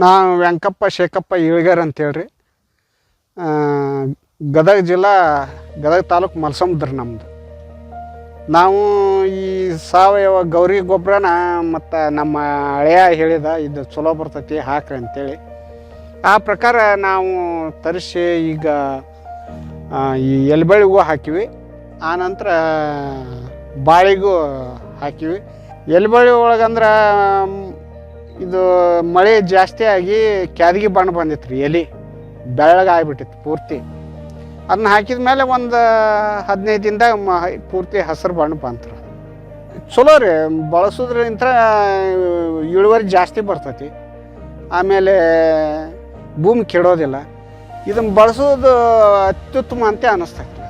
ನಾವು ವೆಂಕಪ್ಪ, ಶೇಖಪ್ಪ, ಇಳಿಗರ್ ಅಂತೇಳ್ರಿ. ಗದಗ ಜಿಲ್ಲಾ, ಗದಗ ತಾಲೂಕು ಮಲಸಮುದ್ರ ನಮ್ಮದು ನಾವು ಈ ಸಾವಯವ ಗೌರಿ ಗೊಬ್ಬರನ ಮತ್ತು ನಮ್ಮ ಹಳೆಯ ಹೇಳಿದ ಇದು ಚಲೋ ಬರ್ತೈತಿ, ಹಾಕ್ರಿ ಅಂತೇಳಿ. ಆ ಪ್ರಕಾರ ನಾವು ತರಿಸಿ ಈಗ ಈ ಎಲ್ಬಳ್ಳಿಗೂ ಹಾಕಿವಿ. ಆನಂತರ ಬಾಳಿಗೂ ಹಾಕಿವಿ. ಎಲ್ಬಳ್ಳಿ ಒಳಗಂದ್ರೆ ಮಳೆ ಜಾಸ್ತಿ ಆಗಿ ಕ್ಯಾದಗಿ ಬಣ್ಣ ಬಂದಿತ್ತು ರೀ, ಎಲೆ. ಬೆಳ್ಳಗಾಗ್ಬಿಟ್ಟಿತ್ತು ಪೂರ್ತಿ. ಅದನ್ನ ಹಾಕಿದ ಮೇಲೆ ಒಂದು ಹದಿನೈದು ದಿನದಾಗ ಮ, ಪೂರ್ತಿ ಹಸಿರು ಬಣ್ಣ ಬಂತು ಚಲೋ ರೀ ಬಳಸೋದ್ರಿಂತ ಇಳುವರಿ ಜಾಸ್ತಿ ಬರ್ತೈತಿ. ಆಮೇಲೆ ಭೂಮಿ ಕೆಡೋದಿಲ್ಲ. ಇದನ್ನು ಬಳಸೋದು ಅತ್ಯುತ್ತಮ ಅಂತ ಅನ್ನಿಸ್ತೈತಿ